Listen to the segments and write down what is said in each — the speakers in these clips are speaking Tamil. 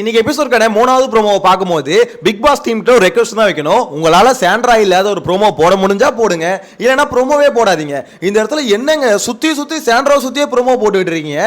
இன்னைக்கு எபிசோட்கான மூணாவது ப்ரோமோவை பார்க்கும்போது பிக் பாஸ் டீம்கிட்ட ஒரு ரெக்வஸ்ட் தான் வைக்கணும். உங்களால சாண்ட்ரா இல்லாத ஒரு ப்ரோமோ போட முடிஞ்சா போடுங்க. இல்லைன்னா ப்ரோமோவே போடாதீங்க. இந்த இடத்துல என்னங்க சுத்தி சுத்தி சாண்ட்ரா சுத்தியே ப்ரோமோ போட்டுக்கிட்டு இருக்கீங்க?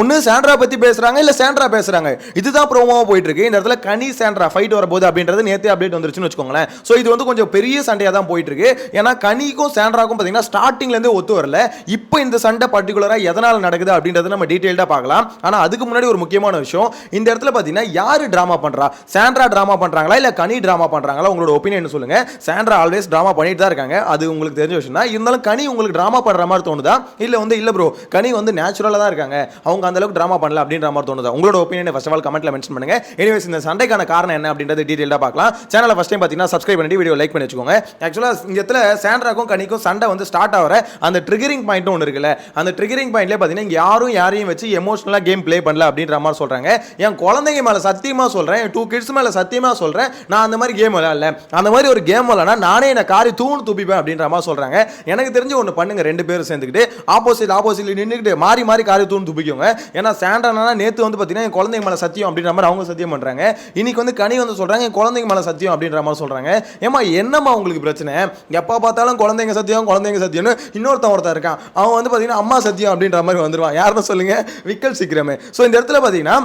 ஒன்னு சாண்ட்ரா பத்தி பேசுறாங்க இல்ல சாண்ட்ரா பேசுறாங்க. இதுதான் ப்ரோமோவா போயிட்டு இருக்கு இந்த இடத்துல கனி சாண்ட்ரா ஃபைட் வரப்போகுது அப்படின்றது நேத்தே அப்டேட் வந்துருச்சுன்னு வச்சுக்கோங்களேன். ஸோ இது வந்து கொஞ்சம் பெரிய சண்டையா தான் போயிட்டு இருக்கு ஏன்னா கனிக்கும் சாண்ட்ராக்கும் பார்த்தீங்கன்னா ஸ்டார்டிங்ல இருந்து ஒத்து வரல. இப்போ இந்த சண்டை பர்டிகுலரா எதனால நடக்குது அப்படின்றத நம்ம டீட்டெயில்டா பார்க்கலாம். ஆனா அதுக்கு முன்னாடி ஒரு முக்கியமான விஷயம். இந்த இடத்துல யார் யாரு டிராமா பண்றா? சாண்ட்ரா ட்ராமா பண்ணுறாங்களா இல்லை கனி ட்ராமா பண்ணுறாங்களா உங்களோட ஒப்பீனியன் சொல்லுங்க. சாண்ட்ரா ஆல்வேஸ் டிராமா பண்ணிட்டு தான் இருக்காங்க. அது உங்களுக்கு தெரிஞ்ச விஷயம் தான் இருந்தாலும் கனி உங்களுக்கு ட்ராமா பண்ணுற மாதிரி தோணுதா? இல்லை வந்து இல்ல ப்ரோ கனி வந்து நேச்சுரலாக தான் இருக்காங்க. அவங்க அந்த அளவுக்கு ட்ராமா பண்ணல அப்படின்ற மாதிரி தோணுதா? உங்களோட ஒப்பீனியன் ஃபஸ்ட் ஆஃப் ஆல் கமெண்ட்டில் மென்ஷன் பண்ணுங்க. எனிவேஸ் இந்த சண்டைக்கான காரணம் என்ன அப்படின்றது டீட்டெயிலாக பார்க்கலாம். சேனலை ஃபஸ்ட் டைம் பார்த்தீங்கன்னா சப்ஸ்கிரைப் பண்ணி வீடியோ லைக் பண்ணி வச்சுக்கோங்க. ஆக்சுவலாக இந்த இடத்துல சாண்ட்ராக்கும் கனிக்கும் சண்டை வந்து ஸ்டார்ட் ஆகிற அந்த ட்ரிகரிங் பாயிண்ட் ஒன்று இருக்குல்ல. அந்த ட்ரிகரிங் பாயிண்ட்லேயே பார்த்தீங்கன்னா யாரும் யாரையும் வச்சு எமோஷனலாக கேம் ப்ளே பண்ணல அப்படின்ற மாதிரி சொல்கிறாங்க என் குழந்தைங்க மேலே சத்தியமாக சொல்கிறேன் டூ கிட்ஸ் மேலே சத்தியமாக சொல்கிறேன் நான் அந்த மாதிரி கேம் விளையாடல. அந்த மாதிரி ஒரு கேம் விளையாடனா நானே என்ன காரி தூணு துப்பிப்பேன் அப்படின்ற மாதிரி சொல்கிறாங்க எனக்கு தெரிஞ்சு ஒன்று பண்ணுங்க ரெண்டு பேரும் சேர்ந்துக்கிட்டு ஆப்போசிட் ஆப்போசிட்ல நின்றுக்கிட்டு மாறி மாறி காரி தூணு துப்பிக்கோங்க. ஏன்னா சாண்டானா நேற்று வந்து பார்த்தீங்கன்னா என் குழந்தைங்க மேலே சத்தியம் அப்படின்ற மாதிரி அவங்க சத்தியம் பண்ணுறாங்க இன்னைக்கு வந்து கனி வந்து சொல்கிறாங்க என் குழந்தைங்க மேலே சத்தியம் அப்படின்ற மாதிரி சொல்கிறாங்க ஏமா என்னம்மா உங்களுக்கு பிரச்சனை? எப்போ பார்த்தாலும் குழந்தைங்க சத்தியம் குழந்தைங்க சத்தியம்னு இன்னொருத்தன் ஒருத்தன் இருக்கான். அவன் வந்து பார்த்தீங்கன்னா அம்மா சத்தியம் அப்படின்ற மாதிரி வந்துருவான். யாருன்னு சொல்லுங்கள் விக்கல் சீக்கிரமே. ஸோ இந்த இடத்துல பார்த்தீங்கன்னா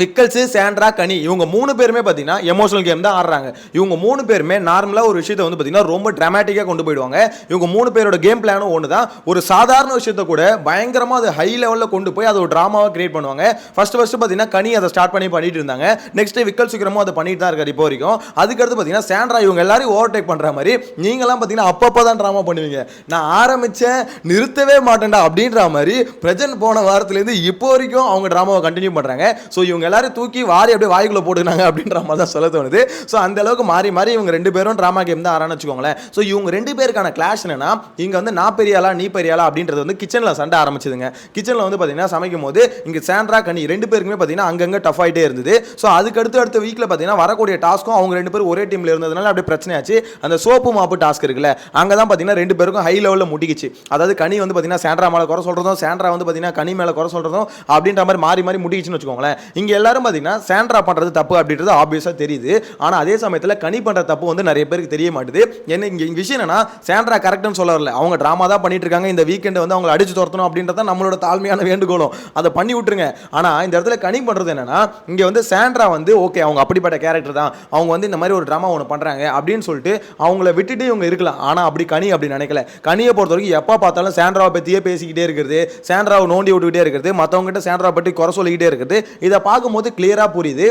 விக்கல்ஸு சாண்ட்ரா கனி இவங்க மூணு பேருமே பார்த்தீங்கன்னா எமோஷனல் கேம் தான் ஆடுறாங்க. இவங்க மூணு பேருமே நார்மலாக ஒரு விஷயத்தை வந்து பார்த்தீங்கன்னா ரொம்ப ட்ராமேட்டிக்காக கொண்டு போயிடுவாங்க. இவங்க மூணு பேரோட கேம் பிளானும் ஒன்று தான் ஒரு சாதாரண விஷயத்த கூட பயங்கரமாக அது ஹை லெவலில் கொண்டு போய் அதை ஒரு ட்ராமாவாக கிரியேட் பண்ணுவாங்க. ஃபஸ்ட்டு ஃபஸ்ட்டு பார்த்தீங்கன்னா கனி அதை ஸ்டார்ட் பண்ணி பண்ணிட்டு இருந்தாங்க. நெக்ஸ்ட் விக்கல் சீக்கிரமும் அதை பண்ணிட்டு தான் இருக்காரு இப்போ வரைக்கும். அதுக்கடுத்து பார்த்தீங்கன்னா சாண்ட்ரா இவங்க எல்லாரையும் ஓவர்டேக் பண்ணுற மாதிரி நீங்களாம் பார்த்தீங்கன்னா அப்பப்போ தான் ட்ராமா பண்ணுவீங்க. நான் ஆரம்பித்தேன் நிறுத்தவே மாட்டேன்டா அப்படின்ற மாதிரி பிரஜன் போன வாரத்துலேருந்து இப்போ வரைக்கும் அவங்க ட்ராமாவை கண்டினியூ பண்ணுறாங்க ஸோ இவங்க எல்லாரும் தூக்கி வாரி அப்படியே வாய்க்குள்ள போட்டுக்கினாங்க அப்படின்ற மாதிரி தான் சொல்ல தோணுது. ஸோ அந்த அளவுக்கு மாறி மாறி இவங்க ரெண்டு பேரும் ட்ராமா கேம் தான் ஆறான்னு வச்சுக்கோங்களேன். ஸோ இவங்க ரெண்டு பேருக்கான கிளாஷ் என்னன்னா இங்கே வந்து நான் பெரியாளா நீ பெரியாளா அப்படின்றது வந்து கிச்சனில் சண்டை ஆரம்பிச்சதுங்க. கிச்சனில் வந்து பார்த்தீங்கன்னா சமைக்கும் போது இங்கே சாண்ட்ரா கனி ரெண்டு பேருக்குமே பார்த்தீங்கன்னா அங்கங்கே டஃப் ஆகிட்டே இருந்தது. ஸோ அதுக்கு அடுத்து அடுத்த வீக்கில் பார்த்தீங்கன்னா வரக்கூடிய டாஸ்க்கும் அவங்க ரெண்டு பேரும் ஒரே டீமில் இருந்ததுனால அப்படியே பிரச்சனையாச்சு. அந்த சோப்பு மாப்பு டாஸ்க் இருக்குல்ல அங்கே தான் பார்த்தீங்கன்னா ரெண்டு பேருக்கும் ஹை லெவலில் முட்டிக்கிச்சு. அதாவது கனி வந்து பார்த்தீங்கன்னா சாண்ட்ரா மேலே குறை சொல்கிறதும் சாண்ட்ரா வந்து பார்த்தீங்கன்னா கனி மேலே குறை சொல்கிறதும் அப்படின்ற மாதிரி மாறி மாறி முட்டிக்கிச்சுன்னு வச்சுக்கோங்களேன். இங்கே எல்லாரும் பார்த்தீங்கன்னா சாண்ட்ரா பண்ணுறது தப்பு அப்படின்றது ஆப்வியஸாக தெரியுது. ஆனால் அதே சமயத்தில் கனி பண்ணுற தப்பு வந்து நிறைய பேருக்கு தெரிய மாட்டுது. என்ன இங்கே இங்கே விஷயம் என்னன்னா சாண்ட்ரா கரெக்ட்னு சொல்ல வரல. அவங்க ட்ராமா தான் பண்ணிட்டு இருக்காங்க. இந்த வீக்கெண்டு வந்து அவங்களை அடிச்சு துரத்தணும் அப்படின்றத நம்மளோட தாழ்மையான வேண்டுகோளும். அதை பண்ணி விட்டுருங்க. ஆனால் இந்த இடத்துல கனி பண்ணுறது என்னன்னா இங்கே வந்து சாண்ட்ரா வந்து ஓகே அவங்க அப்படிப்பட்ட கேரக்டர் தான். அவங்க வந்து இந்த மாதிரி ஒரு ட்ராமா ஒன்று பண்ணுறாங்க அப்படின்னு சொல்லிட்டு அவங்கள விட்டுட்டு இவங்க இருக்கலாம். ஆனால் அப்படி கனி அப்படி நினைக்கல. கனியை பொறுத்த வரைக்கும் எப்போ பார்த்தாலும் சாண்ட்ராவை பற்றியே பேசிக்கிட்டே இருக்கிறது. சாண்ட்ராவை நோண்டி விட்டுக்கிட்டே இருக்கிறது. மற்றவங்ககிட்ட சாண்ட்ரா பற்றி குறை சொல்லிக்கிட்டே இருக்கிறது. இதை பார்த்து பார்க்கும்போது கிளியராக புரியுது.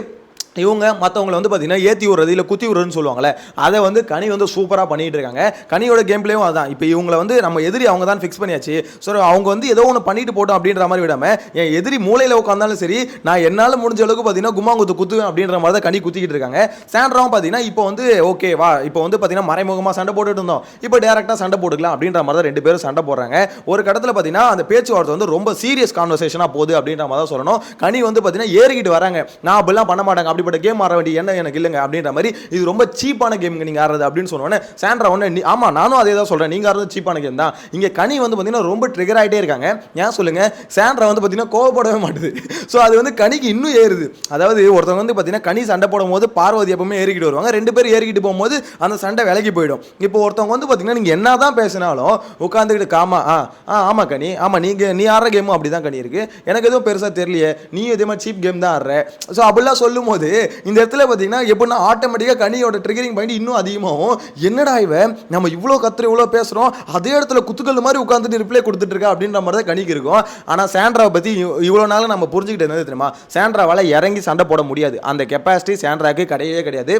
இவங்க மற்றவங்களை வந்து பார்த்தீங்கன்னா ஏற்றி விடுறது இல்லை குத்தி விடுறதுன்னு சொல்லுவாங்கல்ல அதை வந்து கனி வந்து சூப்பராக பண்ணிகிட்டு இருக்காங்க. கனியோட கேம் பிளேயும் அதான். இப்போ இவங்களை வந்து நம்ம எதிரி அவங்க தான் ஃபிக்ஸ் பண்ணியாச்சு. ஸோ அவங்க வந்து ஏதோ ஒன்று பண்ணிட்டு போட்டோம் அப்படின்ற மாதிரி விடாமல் என் எதிரி மூலையில் உட்காந்தாலும் சரி நான் என்னால் முடிஞ்ச அளவுக்கு பார்த்தீங்கன்னா கும்மாங்குத்து குத்துவேன் அப்படின்ற மாதிரி தான் கனி குத்திக்கிட்டு இருக்காங்க. சாண்ட்ராவும் பார்த்தீங்கன்னா இப்போ வந்து ஓகே வா. இப்போ வந்து பார்த்தீங்கன்னா மறைமுகமாக சண்டை போட்டுட்டு இருந்தோம். இப்போ டேரெக்டாக சண்டை போட்டுக்கலாம் அப்படின்ற மாதிரி தான் ரெண்டு பேரும் சண்டை போடுறாங்க. ஒரு கடத்தில் பார்த்தீங்கன்னா அந்த பேச்சுவார்த்தை வந்து ரொம்ப சீரியஸ் கான்வர்சேஷனாக போகுது அப்படின்ற மாதிரி தான் சொல்லணும். கனி வந்து பார்த்தீங்கன்னா ஏறிக்கிட்டு வராங்க. நான் அப்படிலாம் பண்ண மாட்டாங்க. அப்படிப்பட்ட கேம் ஆட வேண்டிய என்ன எனக்கு இல்லைங்க அப்படின்ற மாதிரி இது ரொம்ப சீப்பான கேம் நீங்கள் ஆடுறது அப்படின்னு சொன்னோன்னே சாண்ட்ரா ஒன்று நீ ஆமாம் நானும் அதே தான் சொல்கிறேன் நீங்கள் ஆடுறது சீப்பான கேம் தான். இங்கே கனி வந்து பார்த்தீங்கன்னா ரொம்ப ட்ரிகர் ஆகிட்டே இருக்காங்க. ஏன் சொல்லுங்க? சாண்ட்ரா வந்து பார்த்தீங்கன்னா கோவப்படவே மாட்டுது. ஸோ அது வந்து கனிக்கு இன்னும் ஏறுது. அதாவது ஒருத்தவங்க வந்து பார்த்தீங்கன்னா கனி சண்டை போடும் போது பார்வதி எப்பவுமே ஏறிக்கிட்டு வருவாங்க. ரெண்டு பேரும் ஏறிக்கிட்டு போகும்போது அந்த சண்டை விலகி போயிடும். இப்போ ஒருத்தவங்க வந்து பார்த்தீங்கன்னா நீங்கள் என்ன தான் பேசினாலும் உட்காந்துக்கிட்டு காமா ஆ ஆ ஆமாம் கனி ஆமாம் நீங்கள் நீ ஆடுற கேமும் அப்படி தான் கனி இருக்கு. எனக்கு எதுவும் பெருசாக தெரியலையே. நீ இதே மாதிரி சீப் கேம் தான் ஆடுற. ஸோ அப்படிலாம் சொல்லும் போது இந்த இடத்துல பார்த்தீங்கன்னா எப்படின்னா ஆட்டோமேட்டிக்காக கனியோட ட்ரிகரிங் பாயிண்ட் இன்னும் அதிகமாகும். என்னடா இவன் நம்ம இவ்வளோ கத்துற இவ்வளோ பேசுகிறோம் அதே இடத்துல குத்துக்கல் மாதிரி உட்காந்துட்டு ரிப்ளை கொடுத்துட்டு இருக்கா அப்படின்ற மாதிரி தான் கணிக்கு இருக்கும். ஆனால் சாண்ட்ராவை பற்றி இவ்வளோ நாள் நம்ம புரிஞ்சுக்கிட்டு இருந்தது தெரியுமா? சாண்ட்ராவால் இறங்கி சண்டை போட முடியாது. அந்த கெப்பாசிட்டி சாண்ட்ராக்கு கிடையவே கிடையாது.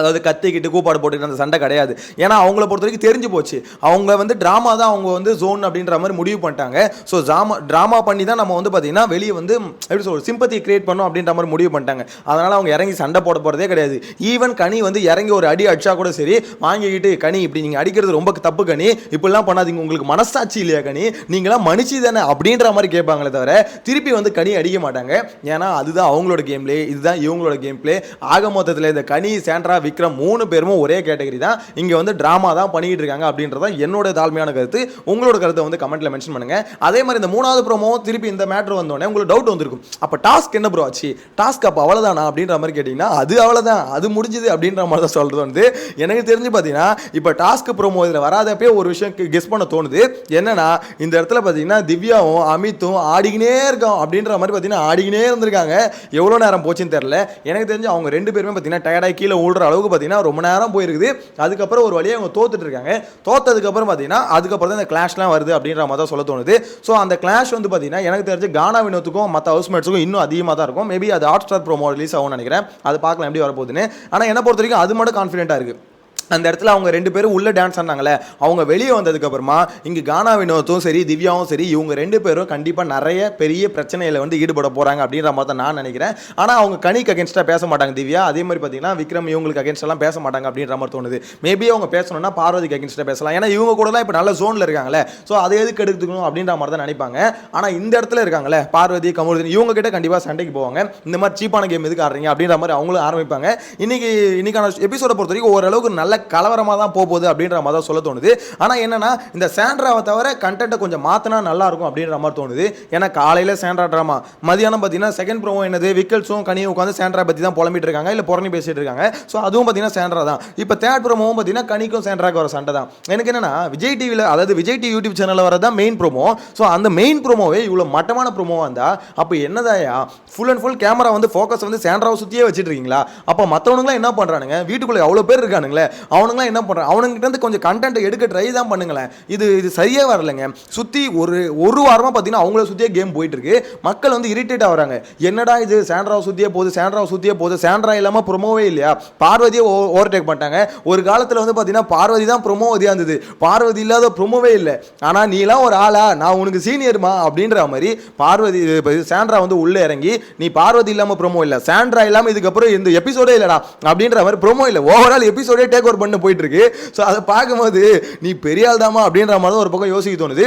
அதாவது கத்திக்கிட்டு கூப்பாடு போட்டுக்கிட்டு அந்த சண்டை கிடையாது. ஏன்னா அவங்கள பொறுத்த வரைக்கும் தெரிஞ்சு போச்சு. அவங்க வந்து ட்ராமா தான் அவங்க வந்து ஜோன் அப்படின்ற மாதிரி முடிவு பண்ணிட்டாங்க. ஸோ ட்ராமா ட்ராமா பண்ணி தான் நம்ம வந்து பார்த்தீங்கன்னா வெளியே வந்து எப்படி சொல்ற சிம்பத்தி கிரியேட் பண்ணோம் அப்படின்ற மாதிரி முடிவு பண்ணிட்டாங்க. அதனால் அவங்க இறங்கி சண்டை போட போகிறதே கிடையாது. ஈவன் கனி வந்து இறங்கி ஒரு அடி அடிச்சா கூட சரி வாங்கிக்கிட்டு கனி இப்படி நீங்கள் அடிக்கிறது ரொம்ப தப்பு கனி. இப்படிலாம் பண்ணாதீங்க. உங்களுக்கு மனசாட்சி இல்லையா கனி? நீங்களாம் மனுஷி தானே அப்படின்ற மாதிரி கேட்பாங்களே தவிர திருப்பி வந்து கனி அடிக்க மாட்டாங்க. ஏன்னா அதுதான் அவங்களோட கேம் பிளே இதுதான் இவங்களோட கேம் பிளே ஆக மொத்தத்தில் இந்த கனி சேண்ட்ரா விக்ரம் மூணு பேருமே ஒரே கேட்டகரி தான். இங்கே வந்து ட்ராமா தான் பண்ணிக்கிட்டு இருக்காங்க அப்படின்றத என்னோட தாழ்மையான கருத்து. உங்களோட கருத்தை வந்து கமெண்ட்டில் மென்ஷன் பண்ணுங்கள் அதே மாதிரி இந்த மூணாவது ப்ரோமோ திருப்பி இந்த மேட்ரு வந்தோடனே உங்களுக்கு டவுட் வந்திருக்கும். அப்போ டாஸ்க் என்ன ப்ரோ ஆச்சு? டாஸ்க் அப்போ அவ்வளோதானா அப்படின்ற மாதிரி கேட்டிங்கன்னா அது அவ்வளோதான் அது முடிஞ்சுது அப்படின்ற மாதிரி தான் சொல்கிறது வந்து எனக்கு தெரிஞ்சு பார்த்தீங்கன்னா இப்போ டாஸ்க் ப்ரோமோ இதில் வராதப்பே ஒரு விஷயம் கெஸ் பண்ண தோணுது. என்னன்னா இந்த இடத்துல பார்த்தீங்கன்னா திவ்யாவும் அமித்தும் ஆடிக்கினே இருக்கோம் அப்படின்ற மாதிரி பார்த்தீங்கன்னா ஆடிக்கினே இருந்திருக்காங்க. எவ்வளோ நேரம் போச்சுன்னு தெரில எனக்கு தெரிஞ்சு அவங்க ரெண்டு பேருமே பார்த்தீங்கன்னா டயர்டாக கீழே ஊழ்ற அளவுக்கு பார்த்தீங்கன்னா ரொம்ப நேரம் போயிருக்குது. அதுக்கப்புறம் ஒரு வழியாக அவங்க தோத்துட்டு இருக்காங்க தோத்ததுக்கப்புறம் பார்த்தீங்கன்னா அதுக்கப்புறம் தான் இந்த கிளாஷ்லாம் வருது அப்படின்ற மாதிரி தான் சொல்ல தோணுது. ஸோ அந்த கிளாஷ் வந்து பார்த்தீங்கன்னா எனக்கு தெரிஞ்சு கானா வினோத்துக்கும் மற்ற ஹவுஸ்மேட்ஸுக்கும் இன்னும் அதிகமாக தான் இருக்கும். மேபி அது ஹாட் ஸ்டார் ப்ரோமோ ரிலீஸ் ஆகும்னு நினைக்கிறேன். அது பார்க்கலாம் எப்படி வரப்போகுதுன்னு. ஆனால் என்ன பொறுத்த வரைக்கும் அது மட்டும் கான்ஃபிடென்ட்டாக இருக்குது அந்த இடத்துல அவங்க ரெண்டு பேரும் உள்ள டான்ஸ் ஆனாங்களே அவங்க வெளியே வந்ததுக்கப்புறமா இங்கே கானா வினோத்தும் சரி திவ்யாவும் சரி இவங்க ரெண்டு பேரும் கண்டிப்பாக நிறைய பெரிய பிரச்சனையில் வந்து ஈடுபட போகிறாங்க அப்படின்ற மாதிரி தான் நான் நினைக்கிறேன். ஆனால் அவங்க கணிக்கு அகேன்ஸ்டாக பேச மாட்டாங்க திவ்யா. அதே மாதிரி பார்த்தீங்கன்னா விக்ரம் இவங்களுக்கு அகேன்ஸ்டெல்லாம் பேச மாட்டாங்க அப்படின்ற மாதிரி தோணுது. மேபி அவங்க பேசணும்னா பார்வதிக்கு அகேன்ஸ்டாக பேசலாம். ஏன்னா இவங்க கூட இப்போ நல்ல ஜோனில் இருக்காங்களே. ஸோ அதை எதுக்கு எடுத்துக்கணும் அப்படின்ற மாதிரி தான் நினைப்பாங்க. ஆனால் இந்த இடத்துல இருக்காங்களே பார்வதி கமலுதன் இவங்க கிட்ட கண்டிப்பாக சண்டைக்கு போவாங்க. இந்த மாதிரி சீப்பான கேம் எதுக்கு ஆடுறீங்க அப்படின்ற மாதிரி அவங்களும் ஆரம்பிப்பாங்க. இன்னைக்கு இன்னைக்கான எபிசோட பொறுத்த வரைக்கும் ஓரளவுக்கு நல்ல கலவரமாக தான் போக போகுது அப்படின்ற மாதிரி தான் சொல்ல தோணுது. ஆனால் என்னென்னா இந்த சாண்ட்ராவை தவிர கண்டென்ட்டை கொஞ்சம் மாற்றினா நல்லா இருக்கும் அப்படின்ற மாதிரி தோணுது. ஏன்னா காலையில் சாண்ட்ரா ட்ராமா மதியானம் பார்த்தீங்கன்னா செகண்ட் ப்ரோமோ என்னது விக்கல்ஸும் கனியும் உட்காந்து சாண்ட்ரா பற்றி தான் புலம்பிட்டு இருக்காங்க இல்லை புறணி பேசிட்டு இருக்காங்க. ஸோ அதுவும் பார்த்தீங்கன்னா சாண்ட்ரா தான். இப்போ தேர்ட் ப்ரோமோவும் பார்த்தீங்கன்னா கனிக்கும் சாண்ட்ராக்கு வர சண்டை தான். எனக்கு என்னன்னா விஜய் டிவியில் அதாவது விஜய் டிவி யூடியூப் சேனலில் வரதான் மெயின் ப்ரோமோ ஸோ அந்த மெயின் ப்ரோமோவே இவ்வளோ மட்டமான ப்ரோமோவாக இருந்தால் அப்போ என்னதாயா ஃபுல் அண்ட் ஃபுல் கேமரா வந்து ஃபோக்கஸ் வந்து சாண்ட்ராவை சுற்றியே வச்சுட்டு இருக்கீங்களா? அப்போ மற்றவனுங்களாம் என்ன பண்ணுறானுங்க வீட்டுக்குள்ளே அவ்வளோ பேர் இருக்கானுங்களே? அவனுங்களாம் என்ன பண்ணுறான் அவனுங்கிட்டேருந்து கொஞ்சம் கண்டென்ட் எடுக்க ட்ரை தான் பண்ணுங்களேன். இது இது சரியே வரலைங்க. சுற்றி ஒரு ஒரு வாரமாக பார்த்தீங்கன்னா அவங்கள சுற்றியே கேம் போயிட்டு இருக்கு மக்கள் வந்து இரிட்டேட் ஆகுறாங்க என்னடா இது? சாண்ட்ராவை சுற்றியே போகுது சாண்ட்ராவை சுற்றியே போகுது. சாண்ட்ரா இல்லாமல் ப்ரொமோவே இல்லையா? பார்வதியை ஓவர்டேக் பண்ணிட்டாங்க. ஒரு காலத்தில் வந்து பார்த்தீங்கன்னா பார்வதி தான் ப்ரொமோவதியாக இருந்தது. பார்வதி இல்லாத ப்ரொமோவே இல்லை. ஆனால் நீலாம் ஒரு ஆளா? நான் உனக்கு சீனியர்மா அப்படின்ற மாதிரி பார்வதி சாண்ட்ரா வந்து உள்ளே இறங்கி நீ பார்வதி இல்லாமல் ப்ரொமோ இல்லை. சாண்ட்ரா இல்லாமல் இதுக்கப்புறம் இந்த எபிசோடே இல்லைடா. அப்படின்ற மாதிரி ப்ரொமோ இல்லை. ஓவரால் எபிசோடே டேக் ஓவர் பண்ண போயிட்டு இருக்கு. ஸோ அதை பார்க்கும்போது நீ பெரிய ஆள் தாமா அப்படின்ற மாதிரி தான் ஒரு பக்கம் யோசிக்க தோணுது.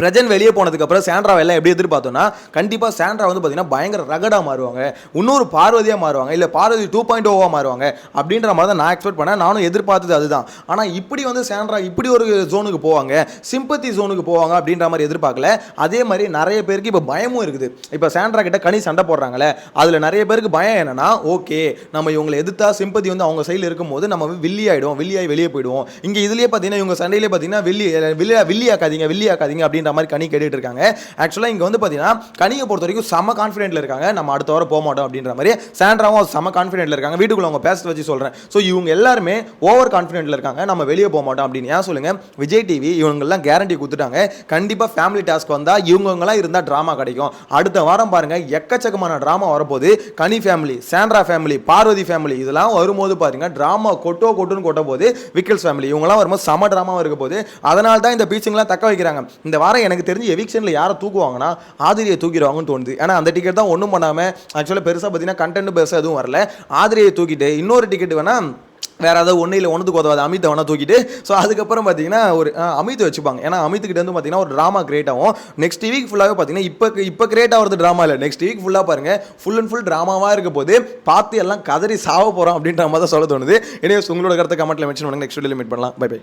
பிரஜன் வெளியே போனதுக்கப்புறம் சாண்ட்ராவை எல்லாம் எப்படி எதிர்பார்த்தோம்னா கண்டிப்பாக சாண்ட்ரா வந்து பார்த்தீங்கன்னா பயங்கர ரகடாக மாறுவாங்க. இன்னொரு பார்வதியாக மாறுவாங்க. இல்லை பார்வதி டூ பாயிண்ட் ஓவாக மாறுவாங்க. அப்படின்ற மாதிரி தான் நான் எக்ஸ்பெக்ட் பண்ணேன். நானும் எதிர்பார்த்தது அதுதான். ஆனால் இப்படி வந்து சாண்ட்ரா இப்படி ஒரு ஜோனுக்கு போவாங்க சிம்பத்தி ஜோனுக்கு போவாங்க அப்படின்ற மாதிரி எதிர்பார்க்கல. அதே மாதிரி நிறைய பேருக்கு இப்போ பயமும் இருக்குது. இப்போ சாண்ட்ரா கிட்ட கனி சண்டை போடுறாங்களே அதில் நிறைய பேருக்கு பயம் என்னன்னா ஓகே நம்ம இவங்களை எதிர்த்தா சிம்பத்தி வந்து அவங்க சைடில் இருக்கும்போது நம்ம வில்லி ஆகிடும் வில்லியாகி வெளியே போயிடுவோம். இங்கே இதுலேயே பார்த்தீங்கன்னா இவங்க சண்டையிலே பார்த்தீங்கன்னா வில்லி வில்லியா வில்லியாக்காதீங்க வில்லியாக்காதீங்க அப்படின்ற மாதிரி கனி கேட்டுட்டு இருக்காங்க. ஆக்சுவலாக இங்கே வந்து பார்த்தீங்கன்னா கனியை பொறுத்த வரைக்கும் செம கான்ஃபிடென்ட்ல இருக்காங்க. நம்ம அடுத்த வாரம் போக மாட்டோம் அப்படின்ற மாதிரி சாண்ட்ராவும் செம கான்ஃபிடென்ட்ல இருக்காங்க. வீட்டுக்குள்ள அவங்க பேச வச்சு சொல்கிறேன் ஸோ இவங்க எல்லாருமே ஓவர் கான்ஃபிடென்ட்ல இருக்காங்க. நம்ம வெளியே போக மாட்டோம் அப்படின்னு. ஏன் சொல்லுங்க? விஜய் டிவி இவங்கெல்லாம் கேரண்டி கொடுத்துட்டாங்க. கண்டிப்பாக ஃபேமிலி டாஸ்க் வந்தால் இவங்கெல்லாம் இருந்தால் ட்ராமா கிடைக்கும். அடுத்த வாரம் பாருங்க எக்கச்சக்கமான ட்ராமா வரப்போது Kani family Sandra family Parvathi family இதெல்லாம் வரும்போது பாருங்க ட்ராமா கொட்டோ கொட்டுன்னு கொட்ட போது விக்கல்ஸ் ஃபேமிலி இவங்கெல்லாம் வரும்போது செம ட்ராமாவும் இருக்க போது அதனால தான் இந்த பீச்சிங்லாம் தக்க வைக்கிறாங்க. இந்த வாரம் எனக்கு தெரிஞ்சு எவிக்ஷனில் யாரை தூக்குவாங்கன்னா ஆதிரியை தூக்கிடுவாங்கன்னு தோணுது. ஏன்னா அந்த டிக்கெட் தான் ஒன்றும் பண்ணாமல் ஆக்சுவலாக பெருசாக பார்த்தீங்கன்னா கண்டென்ட் பெருசாக எதுவும் வரல. ஆதிரியை தூக்கிட்டு இன்னொரு டிக்கெட் வேணால் வேற ஏதாவது ஒன்றும் இல்லை ஒன்றுக்கு உதவாது. அமித்தை வேணால் தூக்கிட்டு ஸோ அதுக்கப்புறம் பார்த்தீங்கன்னா ஒரு அமித் வச்சுப்பாங்க. ஏன்னா அமித்துக்கிட்ட வந்து பார்த்தீங்கன்னா ஒரு ட்ராமா கிரியேட் ஆகும். நெக்ஸ்ட் வீக் ஃபுல்லாகவே பார்த்தீங்கன்னா இப்போ இப்போ கிரியேட் ஆகிறது ட்ராமா இல்லை. நெக்ஸ்ட் வீக் ஃபுல்லாக பாருங்க ஃபுல் அண்ட் ஃபுல் ட்ராமாவாக இருக்க போது பார்த்து எல்லாம் கதறி சாவ போகிறோம் அப்படின்ற மாதிரி தான் சொல்ல தோணுது. எனவே உங்களோட கருத்தை கமெண்ட்டில் மென்ஷன் பண்ணுங்கள் நெக்ஸ்ட் வீடியோ மீட் பண்ணலாம். Bye bye